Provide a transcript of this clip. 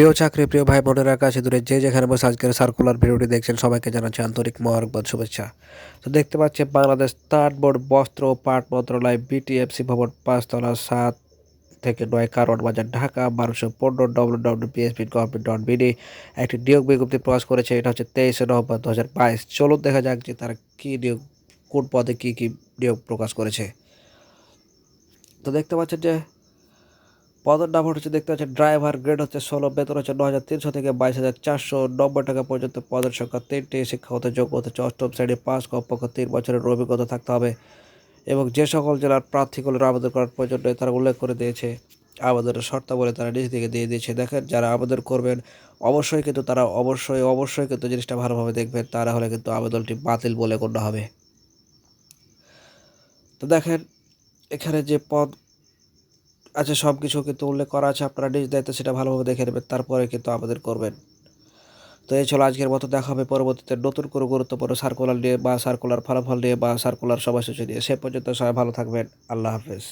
প্রিয় চাকরি, প্রিয় ভাই বোনেরা, কাছে দূরে যে যেখানে বসে আজকের সার্কুলার ভিডিওটি দেখছেন, সবাইকে জানাচ্ছি আন্তরিক মোবারকবাদ, শুভেচ্ছা। তো দেখতে পাচ্ছি বাংলাদেশ তাঁত বোর্ড বস্ত্র ও পাট মন্ত্রণালয় বিটিএফসি ভবন পাঁচতলা সাত থেকে নয় কারণ বাজার, ঢাকা, বারোশো পনেরো W W P S P government dot B D একটি নিয়োগ বিজ্ঞপ্তি প্রকাশ করেছে, এটা হচ্ছে তেইশে নভেম্বর দু হাজার বাইশ। চলুন দেখা যাক যে তারা কী নিয়োগ, কোন পদে কী কী নিয়োগ প্রকাশ করেছে। তো দেখতে পাচ্ছেন যে পদের নাম হচ্ছে, দেখতে পাচ্ছেন ড্রাইভার গ্রেড হচ্ছে ষোলো, বেতন হচ্ছে ন হাজার তিনশো থেকে বাইশ হাজার চারশো। নব্বই টাকা পর্যন্ত পদের সংখ্যা তিনটি, শিক্ষাগত যোগ্য হচ্ছে অষ্টম শ্রেণি পাঁচ কমপক্ষ তিন বছরের অভিজ্ঞতা থাকতে হবে। এবং যে সকল জেলার প্রার্থীগুলোর আবেদন করার প্রয়োজন নেই, তারা উল্লেখ করে দিয়েছে, আবেদনের শর্তাবলী তারা নিজ থেকে দিয়ে দিয়েছে। দেখেন, যারা আবেদন করবেন, অবশ্যই কিন্তু তারা, অবশ্যই অবশ্যই কিন্তু জিনিসটা ভালোভাবে দেখবেন, তারা হলে কিন্তু আবেদনটি বাতিল বলে গণ্য হবে। তো দেখেন, এখানে যে পদ আছে সব কিছু কিন্তু উল্লেখ করা আছে, আপনারা নিজ দায়িত্ব সেটা ভালোভাবে দেখে নেবেন, তারপরে কিন্তু আমাদের করবেন। তো এই চলো আজকের মতো দেখা হবে পরবর্তীতে নতুন করে গুরুত্বপূর্ণ সার্কুলার নিয়ে বা সার্কুলার ফলাফল নিয়ে বা সার্কুলার সময়সূচি নিয়ে। সে পর্যন্ত সবাই ভালো থাকবেন, আল্লাহ হাফেজ।